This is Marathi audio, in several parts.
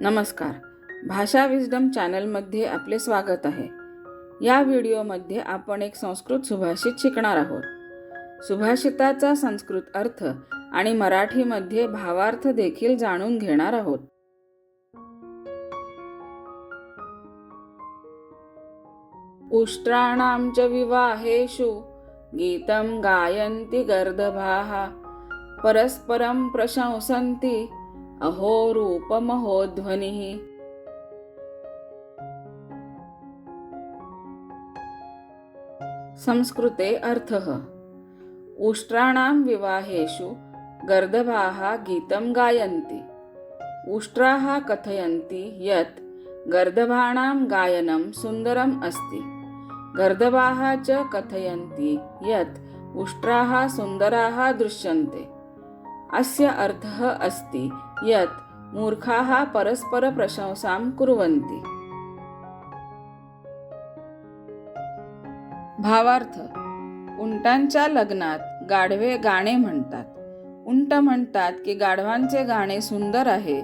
नमस्कार. भाषा विजडम चॅनलमध्ये आपले स्वागत आहे. या व्हिडिओमध्ये आपण एक संस्कृत सुभाषित शिकणार आहोत. सुभाषिताचा संस्कृत अर्थ आणि मराठीमध्ये भावार्थ देखील जाणून घेणार आहोत. उष्ट्राणां च विवाहेषु गीतं गायन्ति गर्दभाः परस्परं प्रशंसन्ति अहो रूपमहोध्वनिः संस्कृते अर्थः। उष्ट्राणां विवाहेषु गर्दभाः गीतं गायन्ति। उष्ट्राः कथयन्ति यत् गर्दभाणां गायनं सुन्दरम् अस्ति। गर्दभाः च कथयन्ति यत् उष्ट्राः सुन्दराः दृश्यन्ते। अस्य अर्थः अस्ति यत् मूर्खाः परस्परप्रशंसां कुर्वन्ति। भावार्थ उंटांच्या लग्नात गाढवे गाणे म्हणतात। उंट म्हणतात की गाढवांचे गाणे सुंदर आहे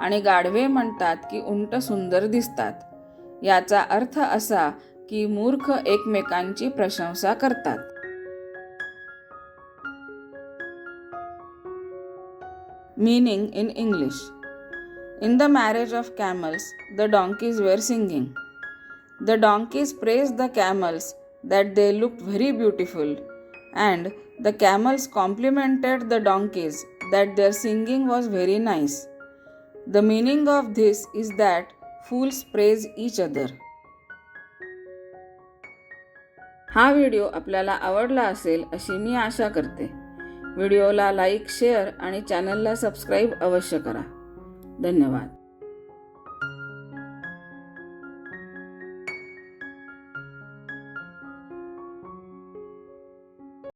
आणि गाढवे म्हणतात की उंट सुंदर दिसतात। याचा अर्थ असा की मूर्ख एकमेकांची प्रशंसा करतात। Meaning in English In the marriage of camels, the donkeys were singing. The donkeys praised the camels that they looked very beautiful, and the camels complimented the donkeys that their singing was very nice. The meaning of this is that fools praise each other. हा व्हिडिओ आपल्याला आवडला असेल अशी मी आशा करते व्हिडिओला लाईक शेअर आणि चॅनलला सबस्क्राईब अवश्य करा. धन्यवाद.